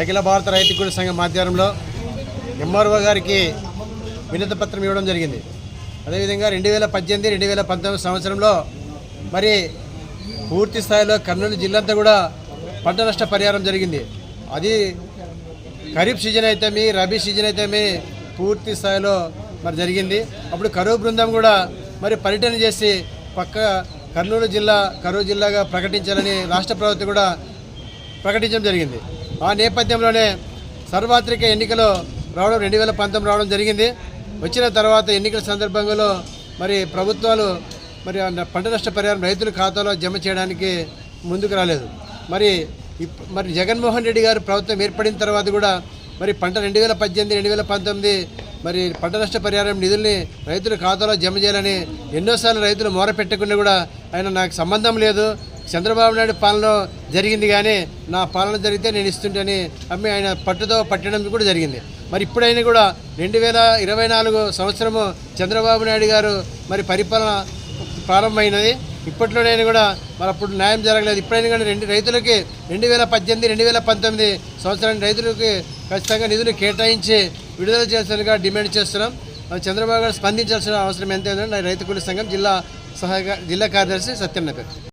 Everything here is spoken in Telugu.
అఖిల భారత రైతు కూలి సంఘం మాధ్యమంలో ఎంఆర్ఓ గారికి వినతి పత్రం ఇవ్వడం జరిగింది. అదేవిధంగా రెండు వేల పద్దెనిమిది రెండు వేల పంతొమ్మిది సంవత్సరంలో మరి పూర్తి స్థాయిలో కర్నూలు జిల్లా అంతా కూడా పంట నష్ట పరిహారం జరిగింది. అది ఖరీఫ్ సీజన్ అయితేమి రబీ సీజన్ అయితే మీ పూర్తి స్థాయిలో మరి జరిగింది. అప్పుడు కరువు బృందం కూడా మరి పర్యటన చేసి పక్క కర్నూలు జిల్లా కరువు జిల్లాగా ప్రకటించాలని రాష్ట్ర ప్రభుత్వం కూడా ప్రకటించడం జరిగింది. ఆ నేపథ్యంలోనే సర్వాత్రిక ఎన్నికలు రావడం రెండు వేల పంతొమ్మిది రావడం జరిగింది. వచ్చిన తర్వాత ఎన్నికల సందర్భంలో మరి ప్రభుత్వాలు మరి పంట నష్ట పరిహారం రైతుల ఖాతాలో జమ చేయడానికి ముందుకు రాలేదు. మరి ఇప్- మరి జగన్మోహన్ రెడ్డి గారు ప్రభుత్వం ఏర్పడిన తర్వాత కూడా మరి పంట రెండు వేల పద్దెనిమిది రెండు వేల పంతొమ్మిది మరి పంట నష్ట పరిహారం నిధుల్ని రైతుల ఖాతాలో జమ చేయాలని ఎన్నోసార్లు రైతులు మూర పెట్టకుండా కూడా ఆయన నాకు సంబంధం లేదు. చంద్రబాబు నాయుడు పాలన జరిగింది కానీ నా పాలన జరిగితే నేను ఇస్తుంటని అమ్మి ఆయన పట్టుతో పట్టడం కూడా జరిగింది. మరి ఇప్పుడైనా కూడా రెండు వేల ఇరవై నాలుగు సంవత్సరము చంద్రబాబు నాయుడు గారు మరి పరిపాలన ప్రారంభమైనది. ఇప్పట్లోనైనా కూడా మరి అప్పుడు న్యాయం జరగలేదు. ఇప్పుడైనా కానీ రెండు రైతులకి రెండు వేల పద్దెనిమిది రెండు వేల పంతొమ్మిది సంవత్సరానికి రైతులకి ఖచ్చితంగా నిధులు కేటాయించి విడుదల చేయాల్సిందిగా డిమాండ్ చేస్తున్నాం. చంద్రబాబు గారు స్పందించాల్సిన అవసరం ఎంత రైతు కూలి సంఘం జిల్లా సహాయ జిల్లా కార్యదర్శి సత్యన్నపేట